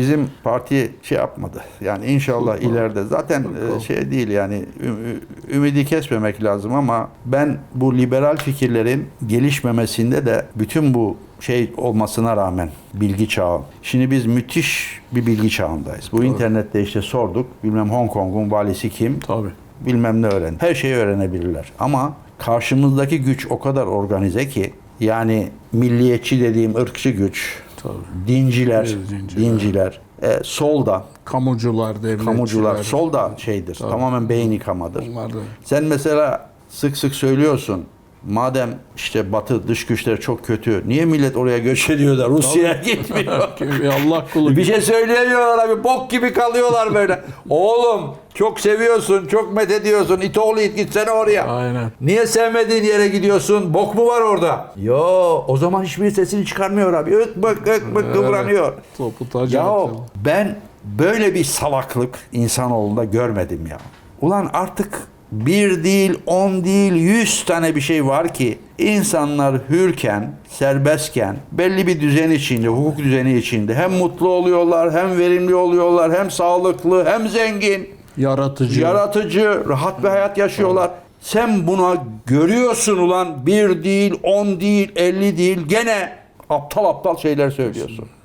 bizim parti şey yapmadı. Yani inşallah ileride zaten e, şey değil yani ümidi kesmemek lazım ama ben bu liberal fikirlerin gelişmemesinde de bütün bu şey olmasına rağmen bilgi çağı. Şimdi biz müthiş bir bilgi çağındayız. Bu internette işte sorduk. Bilmem Hong Kong'un valisi kim? Tabii. bilmem ne öğren. Her şeyi öğrenebilirler. Ama karşımızdaki güç o kadar organize ki yani milliyetçi dediğim ırkçı güç, Tabii. dinciler, Evet, dinciler. dinciler, e, solda, Kamucular, devletçiler. kamucular, solda şeydir. Tabii. Tamamen beyin yıkamadır. Onlar da. Sen mesela sık sık söylüyorsun. Madem işte Batı dış güçler çok kötü. Niye millet oraya göç ediyor da Rusya'ya gitmiyor? Allah kulu. Bir şey söyleyemiyorlar abi. Bok gibi kalıyorlar böyle. Oğlum çok seviyorsun, çok met ediyorsun. İt oğlu it gitsene oraya. Aynen. Niye sevmediğin yere gidiyorsun? Bok mu var orada? Yo, o zaman hiçbir sesini çıkarmıyor abi. Öt bık ık bık kıvranıyor. Tacı Ya ben böyle bir salaklık insanoğlunda görmedim ya. Ulan artık bir değil, on değil, yüz tane bir şey var ki insanlar hürken, serbestken, belli bir düzen içinde, hukuk düzeni içinde hem mutlu oluyorlar, hem verimli oluyorlar, hem sağlıklı, hem zengin, Yaratıcı. yaratıcı, rahat bir hayat yaşıyorlar. Sen buna görüyorsun ulan bir değil, on değil, elli değil, gene aptal aptal şeyler söylüyorsun.